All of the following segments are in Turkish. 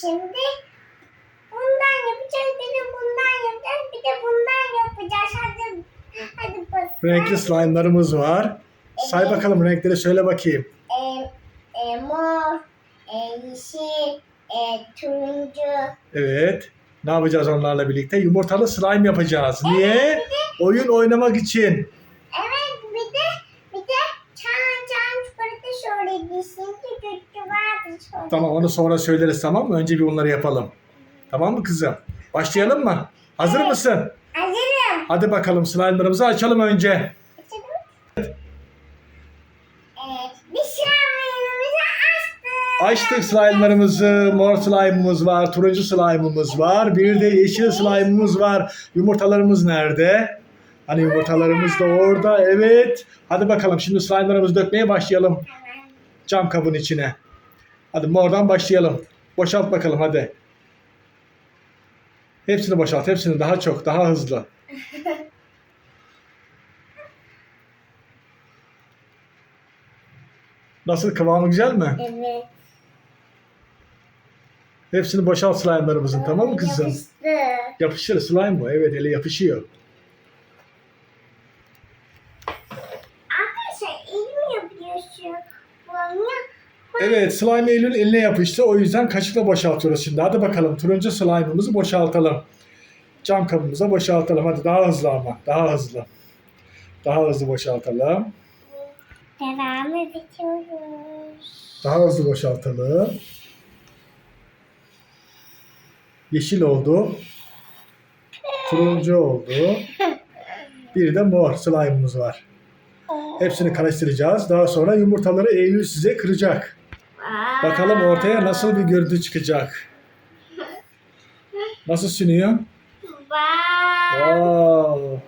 şimdi bundan yapacağız, bir de bundan yapacağız, bir de bundan yapacağız. Hadi, hadi bas. Renkli slime'larımız var. Say bakalım renkleri söyle bakayım. E, e, mor, e, yeşil, e, turuncu. Evet. Ne yapacağız onlarla birlikte? Yumurtalı slime yapacağız. Niye? Oyun oynamak için. Evet, bir de bir de çan çan vardı. Tamam onu sonra söyleriz tamam mı? Önce bir bunları yapalım. Tamam mı kızım? Başlayalım mı? Hazır Evet. mısın? Hazırım. Hadi bakalım slime'larımızı açalım önce. Evet, bir şampiyanımızı açtık. Açtık slime'larımızı. Mor slime'ımız var, turuncu slime'ımız var. Bir de yeşil slime'ımız var. Yumurtalarımız nerede? Hani yumurtalarımız da orada. Evet. Hadi bakalım şimdi slime'larımızı dökmeye başlayalım. Cam kabın içine. Hadi mordan başlayalım. Boşalt bakalım hadi. Hepsini boşalt. Hepsini daha çok, daha hızlı. Nasıl kıvamı güzel mi? Evet. Hepsini boşalt slime'larımızın tamam mı kızım? Yapıştı. Yapışır slime bu. Evet ele yapışıyor. Arkadaşlar iyi mi yapıyorsun? Evet slime Eylül eline yapıştı. O yüzden kaşıkla boşaltıyoruz şimdi. Hadi bakalım turuncu slime'ımızı boşaltalım. Cam kabımıza boşaltalım. Hadi daha hızlı ama. Daha hızlı. Daha hızlı boşaltalım. devam ediyoruz. Daha hızlı boşaltalım. Yeşil oldu. Turuncu oldu. Bir de mor slime'ımız var. Hepsini karıştıracağız. Daha sonra yumurtaları Eylül size kıracak. Bakalım ortaya nasıl bir görüntü çıkacak. Nasıl sünüyor? Wow.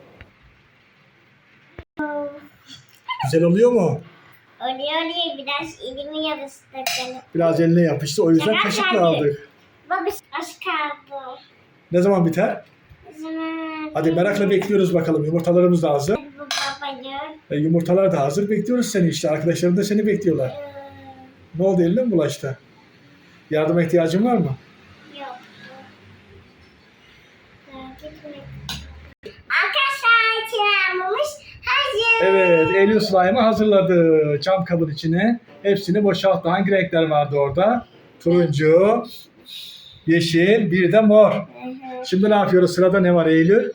Güzel oluyor mu? Oluyor oluyor biraz elimi yapıştırdım. Biraz eline yapıştı. O yüzden kaşıkla aldık. Baba az kaldı. Ne zaman biter? Hadi merakla bekliyoruz bakalım. Yumurtalarımız da hazır. E, yumurtalar da hazır. Bekliyoruz seni işte. Arkadaşların da seni bekliyorlar. Ne oldu eline mi bulaştı? Yardıma ihtiyacın var mı? Yok. Arkadaşlar çıramımız hazır. Evet, Eylül slime'ı hazırladı. Cam kabın içine. Hepsini boşalttı. Hangi renkler vardı orada? Turuncu, yeşil, bir de mor. Hı hı. Şimdi ne yapıyoruz? Sırada ne var Eylül?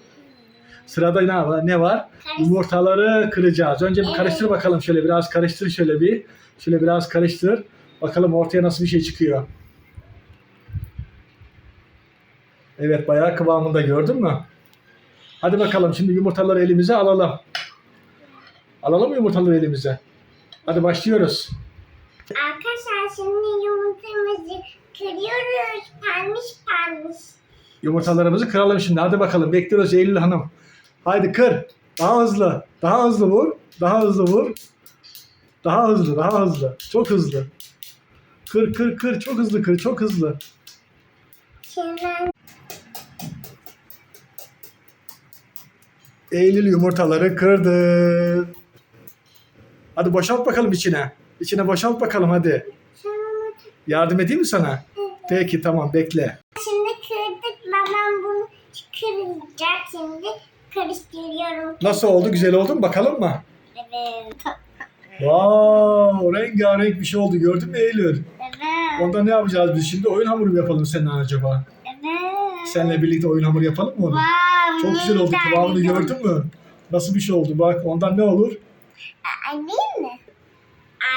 Sırada ne var? Ne var? Yumurtaları kıracağız. Önce bir karıştır bakalım şöyle biraz karıştır şöyle bir. Şöyle biraz karıştır. Bakalım ortaya nasıl bir şey çıkıyor. Evet bayağı kıvamında gördün mü? Hadi bakalım şimdi yumurtaları elimize alalım. Alalım mı yumurtaları elimize? Hadi başlıyoruz. Arkadaşlar şimdi yumurtamızı kırıyoruz. Pembiş pembiş. Yumurtalarımızı kıralım şimdi. Hadi bakalım bekliyoruz Eylül Hanım. Haydi kır. Daha hızlı. Daha hızlı vur. Daha hızlı vur. Daha hızlı, daha hızlı. Çok hızlı. Kır kır kır. Çok hızlı kır. Çok hızlı. Eylül yumurtaları kırdı. Hadi boşalt bakalım içine. İçine boşalt bakalım hadi. Yardım edeyim mi sana? Peki tamam bekle. Kıracak şimdi. Karıştırıyorum. Nasıl oldu? Güzel oldu mu? Bakalım mı? Evet. Wow, rengarenk bir şey oldu. Gördün mü Eylül? Evet. Onda ne yapacağız biz şimdi? Oyun hamuru mu yapalım seninle acaba? Evet. Seninle birlikte oyun hamuru yapalım mı onu? Wow, Çok güzel oldu. Kıvamını gördün mü? Nasıl bir şey oldu? Bak ondan ne olur? Değil mi?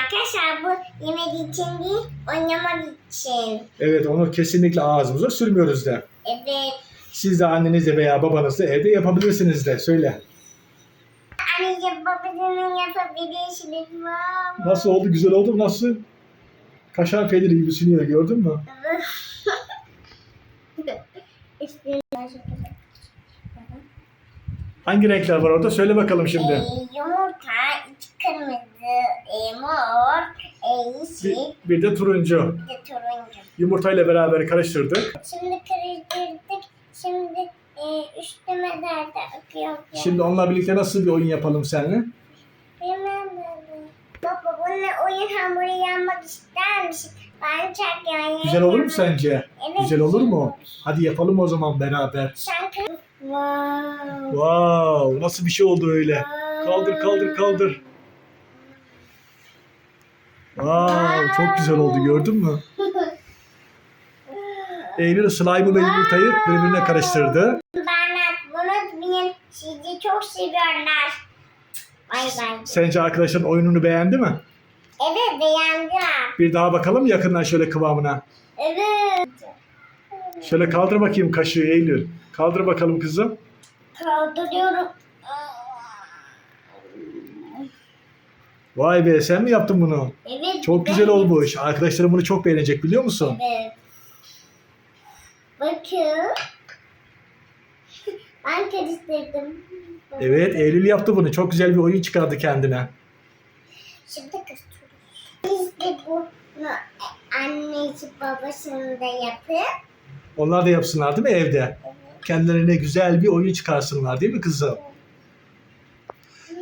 Arkadaşlar bu yemek için değil, oynamak için. Evet onu kesinlikle ağzımıza sürmüyoruz de. Evet. Siz de annenizle veya babanızla evde yapabilirsiniz de. Söyle. Anneciğim babasının yapabilirsiniz. Wow. Nasıl oldu? Güzel oldu mu? Nasıl? Kaşar peyniri gibi sünüyor gördün mü? İşte Hangi renkler var orada? Söyle bakalım şimdi. yumurta, içi kırmızı, e, mor, e, Bir, yeşil, bir de turuncu. bir de turuncu. Yumurtayla beraber karıştırdık. Şimdi karıştırdık. Şimdi e, üstüme de akıyor. Şimdi onunla birlikte nasıl bir oyun yapalım seninle? Bilmem baba. Baba bununla oyun hamuru yapmak ister misin? Ben çok yani. Güzel olur mu sence? Evet, Güzel olur mu? Hadi yapalım o zaman beraber. Şarkı. Wow. Wow, nasıl bir şey oldu öyle? Kaldır kaldır kaldır. Wow, çok güzel oldu gördün mü? Eylül slime'ı ve yumurtayı birbirine karıştırdı. Bernat bunu benim sizi çok seviyorlar. Bay bay. Sence arkadaşların oyununu beğendi mi? Evet beğendim. Bir daha bakalım yakından şöyle kıvamına. Evet. Şöyle kaldır bakayım kaşığı Eylül. Kaldır bakalım kızım. Kaldırıyorum. Vay be sen mi yaptın bunu? Evet. Çok güzel olmuş. Arkadaşlarım bunu çok beğenecek biliyor musun? Evet. Bakın. Ben karıştırdım. Evet Eylül yaptı bunu. Çok güzel bir oyun çıkardı kendine. Şimdi kastırıyoruz. Biz de bunu annesi babasını da yapıp Onlar da yapsınlar değil mi evde? Kendilerine güzel bir oyun çıkarsınlar değil mi kızım?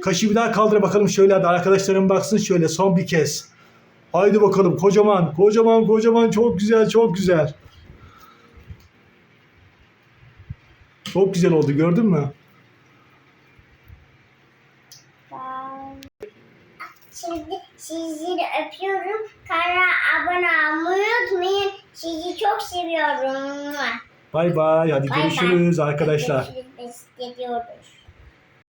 Kaşığı bir daha kaldır bakalım şöyle hadi arkadaşlarım baksın şöyle son bir kez. Haydi bakalım kocaman kocaman kocaman çok güzel çok güzel. Çok güzel oldu gördün mü? Şimdi sizleri öpüyorum. Kanala abone olmayı unutmayın. Sizi çok seviyorum. Bay bay hadi bay. görüşürüz arkadaşlar. Görüşürüz. Biz gidiyoruz.